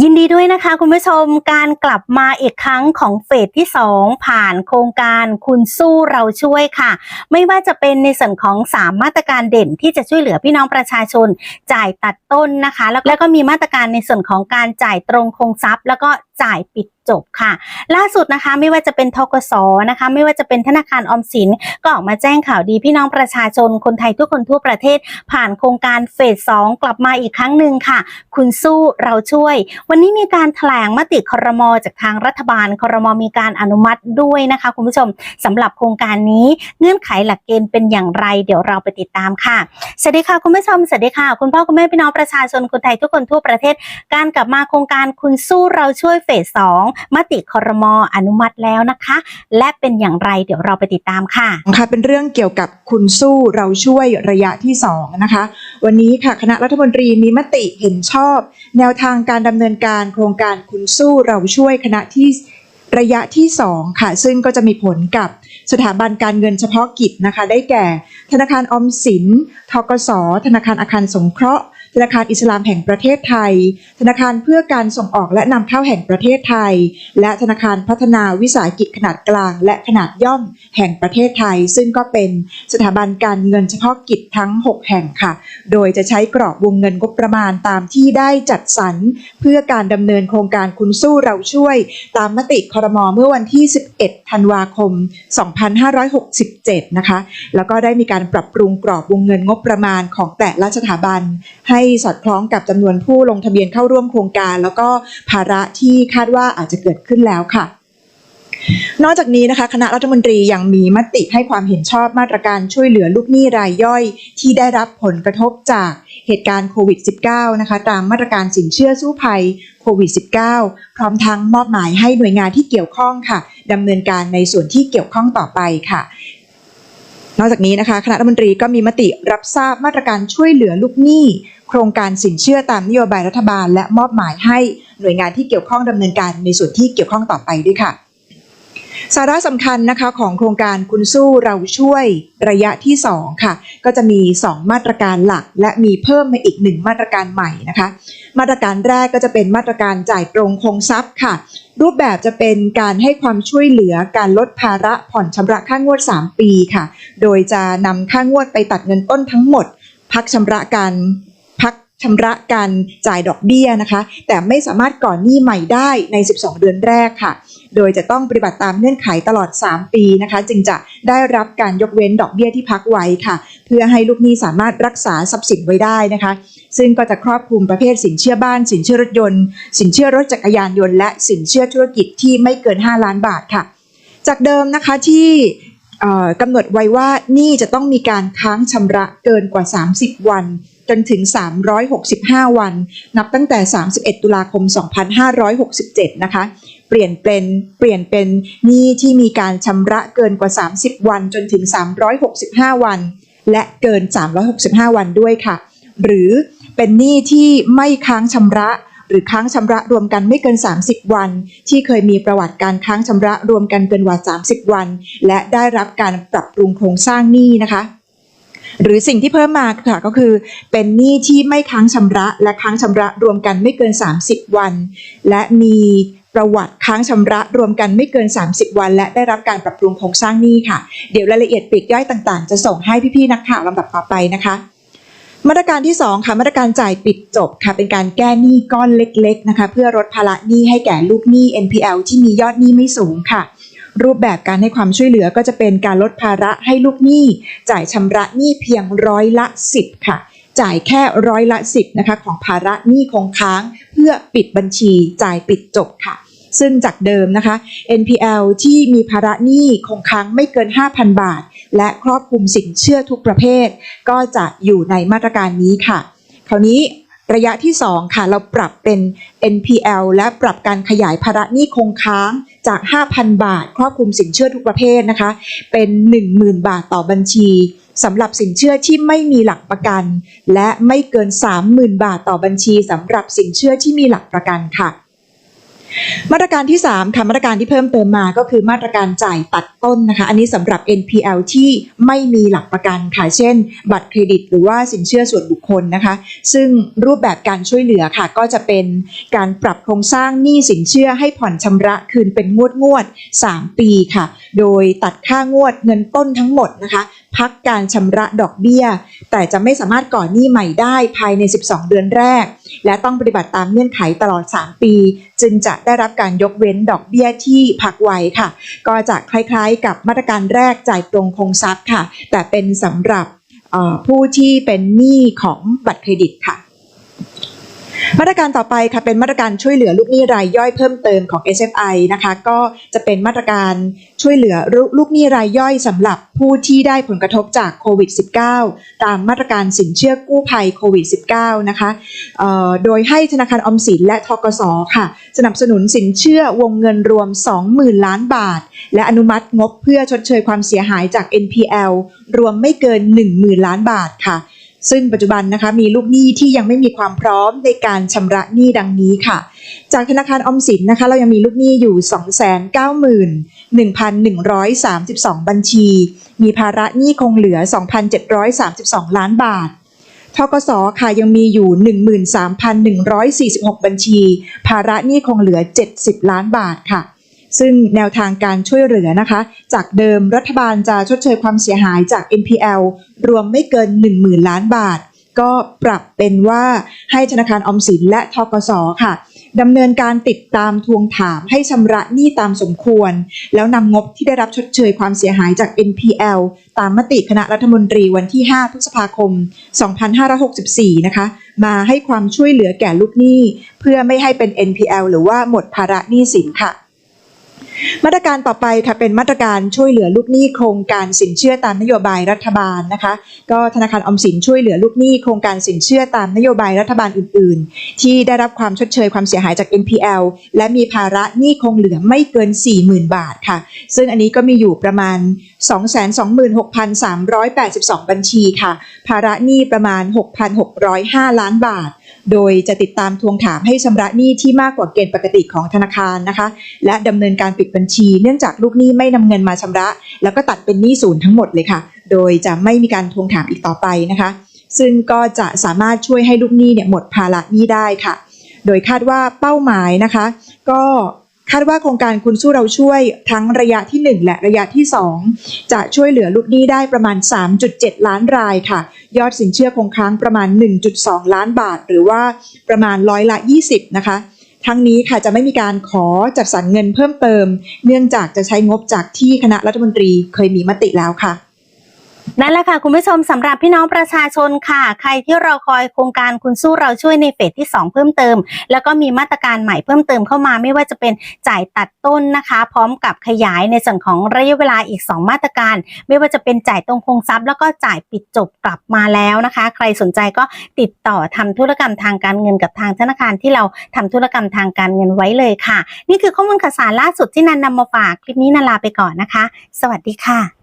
ยินดีด้วยนะคะคุณผู้ชมการกลับมาอีกครั้งของเฟสที่ 2 ผ่านโครงการคุณสู้เราช่วยค่ะ ไม่ว่าจะเป็นในส่วนของ 3 มาตรการเด่นที่จะช่วยเหลือพี่น้องประชาชน จ่ายตัดต้นนะคะ แล้วก็มีมาตรการในส่วนของการจ่ายตรงคงทรัพย์ แล้วก็จ่ายปิดจบค่ะ ล่าสุดนะคะไม่ว่าจะเป็นทกสนะคะ ไม่ว่าจะเป็นธนาคารออมสินก็ออกมาแจ้งข่าวดีพี่น้องประชาชนคนไทยทุกคนทั่วประเทศ ผ่านโครงการเฟสสองกลับมาอีกครั้งหนึ่งค่ะ คุณสู้เราช่วย วันนี้มีการแถลงมติครมจากทางรัฐบาลครมมีการอนุมัติด้วยนะคะ คุณผู้ชมสำหรับโครงการนี้เงื่อนไขหลักเกณฑ์เป็นอย่างไร เดี๋ยวเราไปติดตามค่ะสวัสดีค่ะคุณผู้ชมสวัสดีค่ะ คุณพ่อคุณแม่พี่น้องประชาชนคนไทยทุกคนทั่วประเทศ การกลับมาโครงการคุณสู้เราช่วยเฟสสองมติคอรมออนุมัติแล้วนะคะ และเป็นอย่างไรเดี๋ยวเราไปติดตามค่ะค่ะ เป็นเรื่องเกี่ยวกับคุณสู้เราช่วยระยะที่ 2 นะคะ วันนี้ค่ะคณะรัฐมนตรีมีมติเห็นชอบ แนวทางการดำเนินการโครงการคุณสู้เราช่วยคณะที่ระยะที่ 2 ค่ะ ซึ่งก็จะมีผลกับสถาบันการเงินเฉพาะกิจนะคะ ได้แก่ ธนาคารออมสิน ทกส ธนาคารอาคารสงเคราะห์ ธนาคารอิสลามแห่งประเทศไทย ธนาคารเพื่อการส่งออกและนำเข้าแห่งประเทศไทย และธนาคารพัฒนาวิสาหกิจขนาดกลางและขนาดย่อมแห่งประเทศไทย ซึ่งก็เป็นสถาบันการเงินเฉพาะกิจทั้ง 6 แห่งค่ะ โดยจะใช้กรอบวงเงินงบประมาณตามที่ได้จัดสรร เพื่อการดำเนินโครงการคุณสู้เราช่วย ตามมติคอรมอเมื่อวันที่ 11 ธันวาคม 2567 นะคะ แล้วก็ได้มีการปรับปรุงกรอบวงเงินงบประมาณของแต่ละสถาบันให้สอดคล้องกับจำนวนผู้ลงทะเบียนเข้าร่วมโครงการ แล้วก็ภาระที่คาดว่าอาจจะเกิดขึ้นแล้วค่ะนอกจากนี้นะคะคณะรัฐมนตรียังมีมติให้ความเห็นชอบมาตรการช่วยเหลือลูกหนี้รายย่อย ที่ได้รับผลกระทบจากเหตุการณ์โควิด -19 นะคะ ตามมาตรการสินเชื่อสู้ภัยโควิด -19 พร้อมทั้งมอบหมายให้หน่วยงานที่เกี่ยวข้องค่ะดำเนินการในส่วนที่เกี่ยวข้องต่อไปค่ะนอกจากนี้นะคะคณะรัฐมนตรีก็มีมติรับทราบมาตรการช่วยเหลือลูกหนี้ โครงการสินเชื่อตามนโยบายรัฐบาล และมอบหมายให้หน่วยงานที่เกี่ยวข้องดำเนินการในส่วนที่เกี่ยวข้องต่อไปด้วยค่ะ สาระสำคัญนะคะของโครงการคุณสู้เราช่วยระยะที่ 2 ค่ะ ก็จะมี 2 มาตรการหลัก และมีเพิ่มมาอีก 1 มาตรการใหม่นะคะ มาตรการแรกก็จะเป็นมาตรการจ่ายตรงคงทรัพย์ค่ะ รูปแบบจะเป็นการให้ความช่วยเหลือการลดภาระผ่อนชำระค่างวด 3 ปีค่ะ โดยจะนำค่างวดไปตัดเงินต้นทั้งหมดพักชำระการ ชำระการจ่ายดอกเบี้ยนะคะ แต่ไม่สามารถก่อนหนี้ใหม่ได้ใน 12 เดือนแรกค่ะ โดยจะต้องปฏิบัติตามเงื่อนไขตลอด 3 ปีนะคะ จึงจะได้รับการยกเว้นดอกเบี้ยที่พักไว้ค่ะ เพื่อให้ลูกหนี้สามารถรักษาทรัพย์สินไว้ได้นะคะ ซึ่งก็จะครอบคลุมประเภทสินเชื่อบ้าน สินเชื่อรถยนต์ สินเชื่อรถจักรยานยนต์และสินเชื่อธุรกิจที่ไม่เกิน 5 ล้านบาทค่ะ จากเดิมนะคะที่ กำหนดไว้ว่าหนี้จะต้องมีการค้างชำระเกินกว่า 30 วัน จนถึง 365 วัน นับตั้งแต่ 31 ตุลาคม 2567 นะคะ เปลี่ยนเป็นเปลี่ยนเป็นหนี้ที่มีการชำระเกินกว่า 30 วัน จนถึง 365 วัน และเกิน 365 วันด้วยค่ะ หรือเป็นหนี้ที่ไม่ค้างชำระ หรือค้างชำระรวมกันไม่เกิน 30 วัน ที่เคยมีประวัติการค้างชำระรวมกันเกินกว่า 30 วัน และได้รับการปรับปรุงโครงสร้างหนี้นะคะหรือสิ่งที่เพิ่มมาค่ะก็คือ เป็นหนี้ที่ไม่ค้างชำระ และค้างชำระรวมกันไม่เกิน 30 วัน และมีประวัติค้างชำระรวมกันไม่เกิน 30 วัน และได้รับการปรับปรุงโครงสร้างหนี้ค่ะ เดี๋ยวรายละเอียดปลีกย่อยต่างๆ จะส่งให้พี่ๆนักข่าวลำดับต่อไปนะคะ มาตรการที่2ค่ะมาตรการจ่ายปิดจบค่ะเป็นการแก้หนี้ก้อนเล็กๆนะคะเพื่อลดภาระหนี้ให้แก่ลูกหนี้ NPL ที่มียอดหนี้ไม่สูงค่ะ รูปแบบการให้ความช่วยเหลือก็จะเป็นการลดภาระให้ลูกหนี้ จ่ายชำระหนี้เพียงร้อยละ 10 ค่ะ จ่ายแค่ร้อยละ 10นะคะของภาระหนี้คงค้าง เพื่อปิดบัญชีจ่ายปิดจบค่ะ ซึ่งจากเดิมนะคะ NPL ที่มีภาระหนี้คงค้างไม่เกิน 5,000 บาท และครอบคลุมสินเชื่อทุกประเภท ก็จะอยู่ในมาตรการนี้ค่ะ คราวนี้ระยะที่ 2 ค่ะ เราปรับเป็น NPL และปรับการขยายภาระหนี้คงค้างจาก 5,000 บาท ครอบคลุมสินเชื่อทุกประเภทนะคะ เป็น 10,000 บาทต่อบัญชีสำหรับสินเชื่อที่ไม่มีหลักประกัน และไม่เกิน 30,000 บาทต่อบัญชีสำหรับสินเชื่อที่มีหลักประกันค่ะ มาตรการที่3ค่ะมาตรการที่เพิ่มเติมมาก็คือมาตรการจ่ายตัดต้นนะคะ อันนี้สำหรับ NPL ที่ไม่มีหลักประกันค่ะเช่น บัตรเครดิต หรือว่าสินเชื่อส่วนบุคคลนะคะ ซึ่งรูปแบบการช่วยเหลือค่ะ ก็จะเป็นการปรับโครงสร้างหนี้สินเชื่อให้ผ่อนชำระคืนเป็นงวดงวด 3 ปีค่ะ โดยตัดค่างวดเงินต้นทั้งหมดนะคะ พักการชำระดอกเบี้ย แต่จะไม่สามารถก่อหนี้ใหม่ได้ภายใน 12 เดือนแรก และต้องปฏิบัติตามเงื่อนไขตลอด 3 ปี จึงจะได้รับการยกเว้นดอกเบี้ยที่พักไว้ค่ะ ก็จะคล้ายๆ กับมาตรการแรกจ่ายตรงคงทรัพย์ค่ะ แต่เป็นสำหรับผู้ที่เป็นหนี้ของบัตรเครดิตค่ะ มาตรการต่อไปค่ะเป็นมาตรการช่วยเหลือลูกหนี้รายย่อยเพิ่มเติมของ SFI นะคะก็จะเป็นมาตรการช่วยเหลือลูกหนี้รายย่อยสำหรับผู้ที่ได้ผลกระทบจากโควิด -19 ตามมาตรการสินเชื่อกู้ภัยโควิด -19 นะคะโดยให้ธนาคารออมสินและทกสค่ะ สนับสนุนสินเชื่อวงเงินรวม 20,000 ล้านบาท และอนุมัติงบเพื่อชดเชยความเสียหายจาก NPL รวมไม่เกิน 10,000 ล้านบาทค่ะ ซึ่งปัจจุบันนะคะมีลูกหนี้ที่ยังไม่มีความพร้อมในการชำระหนี้ดังนี้ค่ะ จากธนาคารออมสินนะคะเรายังมีลูกหนี้อยู่ 291,132 บัญชี มีภาระหนี้คงเหลือ 2,732 ล้านบาททกสค่ะยังมีอยู่ 13,146 บัญชี ภาระหนี้คงเหลือ 70 ล้านบาทค่ะ ซึ่งแนวทางการช่วยเหลือนะคะ จากเดิมรัฐบาลจะชดเชยความเสียหายจาก NPL รวมไม่เกิน 10,000 ล้านบาท ก็ปรับเป็นว่าให้ธนาคารออมสินและทกสค่ะดำเนินการติดตามทวงถามให้ชำระหนี้ตามสมควร แล้วนำงบที่ได้รับชดเชยความเสียหายจาก NPL ตามมติคณะรัฐมนตรีวันที่ 5 พฤษภาคม 2564 นะคะ มาให้ความช่วยเหลือแก่ลูกหนี้ เพื่อไม่ให้เป็น NPL หรือว่าหมดภาระหนี้สินค่ะ มาตรการต่อไปค่ะเป็นมาตรการช่วยเหลือลูกหนี้โครงการสินเชื่อตามนโยบายรัฐบาลนะคะ ก็ธนาคารออมสินช่วยเหลือลูกหนี้โครงการสินเชื่อตามนโยบายรัฐบาลอื่น ๆ ที่ได้รับความชดเชยความเสียหายจาก NPL และมีภาระหนี้คงเหลือไม่เกิน 40,000 บาทค่ะ ซึ่งอันนี้ก็มีอยู่ประมาณ 226,382 บัญชีค่ะ ภาระหนี้ประมาณ 6,605 ล้านบาท โดยจะติดตามทวงถามให้ชำระหนี้ที่มากกว่าเกณฑ์ปกติของธนาคารนะคะ และดำเนินการปิดบัญชี เนื่องจากลูกหนี้ไม่นำเงินมาชำระ แล้วก็ตัดเป็นหนี้ศูนย์ทั้งหมดเลยค่ะ โดยจะไม่มีการทวงถามอีกต่อไปนะคะ ซึ่งก็จะสามารถช่วยให้ลูกหนี้เนี่ยหมดภาระหนี้ได้ค่ะ โดยคาดว่าเป้าหมายนะคะ ก็ คาดว่าโครงการคุณสู้เราช่วยทั้งระยะที่ 1 และระยะที่ 2 จะช่วยเหลือลูกหนี้ได้ประมาณ 3.7 ล้านรายค่ะ ยอดสินเชื่อคงค้างประมาณ 1.2 ล้านบาท หรือว่าประมาณร้อยละ 20 นะคะ ทั้งนี้ค่ะจะไม่มีการขอจัดสรรเงินเพิ่มเติม เนื่องจากจะใช้งบจากที่คณะรัฐมนตรีเคยมีมติแล้วค่ะ นั่นแหละค่ะ คุณผู้ชมสำหรับพี่น้องประชาชนค่ะ ใครที่รอคอยโครงการคุณสู้เราช่วยในเฟสที่ 2 เพิ่มเติม แล้วก็มีมาตรการใหม่เพิ่มเติมเข้ามาไม่ว่าจะเป็นจ่ายตัดต้นนะคะ พร้อมกับขยายในส่วนของระยะเวลาอีก 2 มาตรการ ไม่ว่าจะเป็นจ่ายตรงคงทรัพย์ แล้วก็จ่ายปิดจบกลับมาแล้วนะคะ ใครสนใจก็ติดต่อทำธุรกรรมทางการเงินกับทางธนาคารที่เราทำธุรกรรมทางการเงินไว้เลยค่ะ นี่คือข้อมูลข่าวสารล่าสุดที่นันนำมาฝากคลิปนี้นันลาไปก่อนนะคะ สวัสดีค่ะ